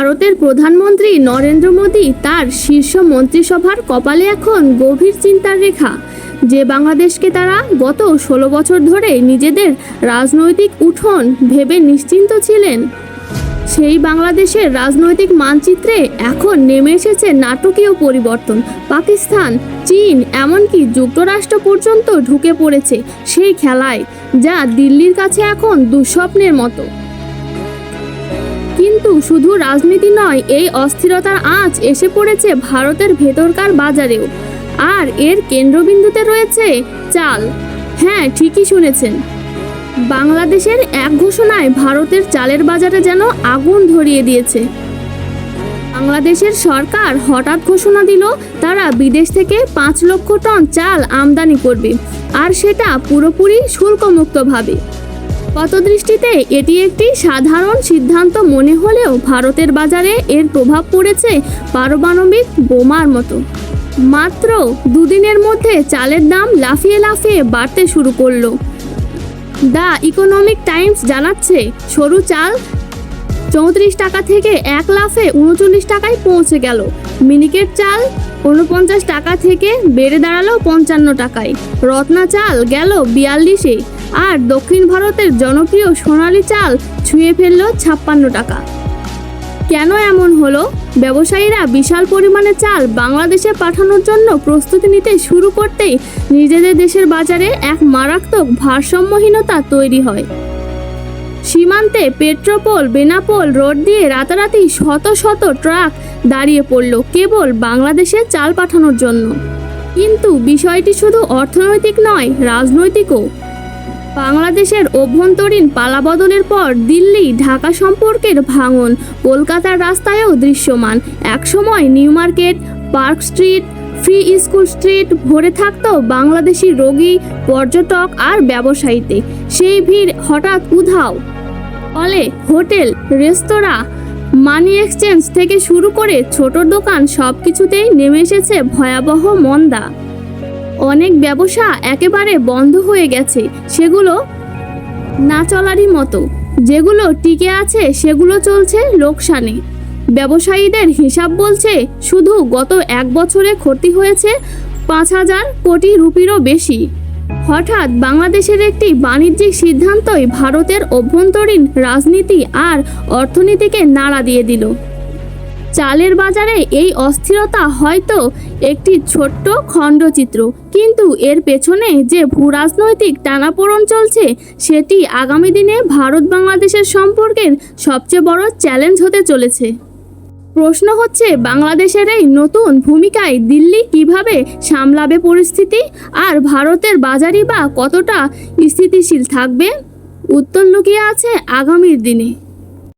ভারতের প্রধানমন্ত্রী নরেন্দ্র মোদী তার শীর্ষ মন্ত্রিসভার কপালে এখন গভীর চিন্তার রেখা। যে বাংলাদেশকে তারা গত ষোলো বছর ধরে নিজেদের রাজনৈতিক উঠোন ভেবে নিশ্চিন্ত ছিলেন, সেই বাংলাদেশের রাজনৈতিক মানচিত্রে এখন নেমে এসেছে নাটকীয় পরিবর্তন। পাকিস্তান, চীন এমনকি যুক্তরাষ্ট্র পর্যন্ত ঢুকে পড়েছে সেই খেলায়, যা দিল্লির কাছে এখন দুঃস্বপ্নের মতো। কিন্তু শুধু রাজনীতি নয়, এই অস্থিরতার আঁচ এসে পড়েছে ভারতের ভেতরকার বাজারেও। আর এর কেন্দ্রবিন্দুতে রয়েছে চাল। হ্যাঁ ঠিকই শুনেছেন। বাংলাদেশের এক ঘোষণায় ভারতের চালের বাজারে যেন আগুন ধরিয়ে দিয়েছে। বাংলাদেশের সরকার হঠাৎ ঘোষণা দিল, তারা বিদেশ থেকে পাঁচ লক্ষ টন চাল আমদানি করবে। আর সেটা পুরোপুরি শুল্কমুক্তভাবে। কত দৃষ্টিতে এটি একটি সাধারণ সিদ্ধান্ত মনে হলেও ভারতের বাজারে এর প্রভাব পড়েছে পারমাণবিক বোমার মতো। মাত্র দুদিনের মধ্যে চালের দাম লাফিয়ে লাফিয়ে বাড়তে শুরু করল। দ্য ইকোনমিক টাইমস জানাচ্ছে, সরু চাল চৌত্রিশ টাকা থেকে এক লাফে উনচল্লিশ টাকায় পৌঁছে গেল। মিনিকেট চাল উনপঞ্চাশ টাকা থেকে বেড়ে দাঁড়াল পঞ্চান্ন টাকায়। রত্না চাল গেল বিয়াল্লিশে। আর দক্ষিণ ভারতের জনপ্রিয় সোনালি চাল ছুঁয়ে ফেলল ছাপ্পান্ন টাকা। কেন এমন হলো? ব্যবসায়ীরা বিশাল পরিমাণে চাল বাংলাদেশে পাঠানোর জন্য প্রস্তুতি নিতে শুরু করতেই নিজেদের দেশের বাজারে এক মারাত্মক ভারসাম্যহীনতা তৈরি হয়। সীমান্তে পেট্রোপোল, বেনাপোল, রোড দিয়ে রাতারাতি শত শত ট্রাক দাঁড়িয়ে পড়ল কেবল বাংলাদেশে চাল পাঠানোর জন্য। কিন্তু বিষয়টি শুধু অর্থনৈতিক নয়, রাজনৈতিকও। বাংলাদেশের অভ্যন্তরীণ পালাবদলের পর দিল্লি, ঢাকা সম্পর্কের ভাঙন, কলকাতার রাস্তায়ও দৃশ্যমান। একসময় new market, park street, free school street ভরে থাকত বাংলাদেশি রোগী, পর্যটক আর ব্যবসায়ীতে। সেই ভিড় হঠাৎ উধাও। ফলে হোটেল, রেস্তোরাঁ, মানি এক্সচেঞ্জ থেকে শুরু করে ছোট দোকান সব কিছুতেই নেমে এসেছে ভয়াবহ মন্দা। অনেক ব্যবসা একেবারে বন্ধ হয়ে গেছে, সেগুলো না চলারই মতো। যেগুলো টিকে আছে, সেগুলো চলছে লোকসানে। ব্যবসায়ীদের হিসাব বলছে, শুধু গত এক বছরে ক্ষতি হয়েছে পাঁচ হাজার কোটি রুপিরও বেশি। হঠাৎ বাংলাদেশের একটি বাণিজ্যিক সিদ্ধান্তই ভারতের অভ্যন্তরীণ রাজনীতি আর অর্থনীতিকে নাড়া দিয়ে দিল। চালের বাজারে এই অস্থিরতা হয়তো একটি ছোট্ট খণ্ডচিত্র। কিন্তু এর পেছনে যে ভূরাজনৈতিক টানাপোড়ন চলছে, সেটি আগামী দিনে ভারত বাংলাদেশের সম্পর্কের সবচেয়ে বড় চ্যালেঞ্জ হতে চলেছে। প্রশ্ন হচ্ছে, বাংলাদেশের এই নতুন ভূমিকায় দিল্লি কীভাবে সামলাবে পরিস্থিতি? আর ভারতের বাজারই বা কতটা স্থিতিশীল থাকবে? উত্তর লুকিয়ে আছে আগামীর দিনে।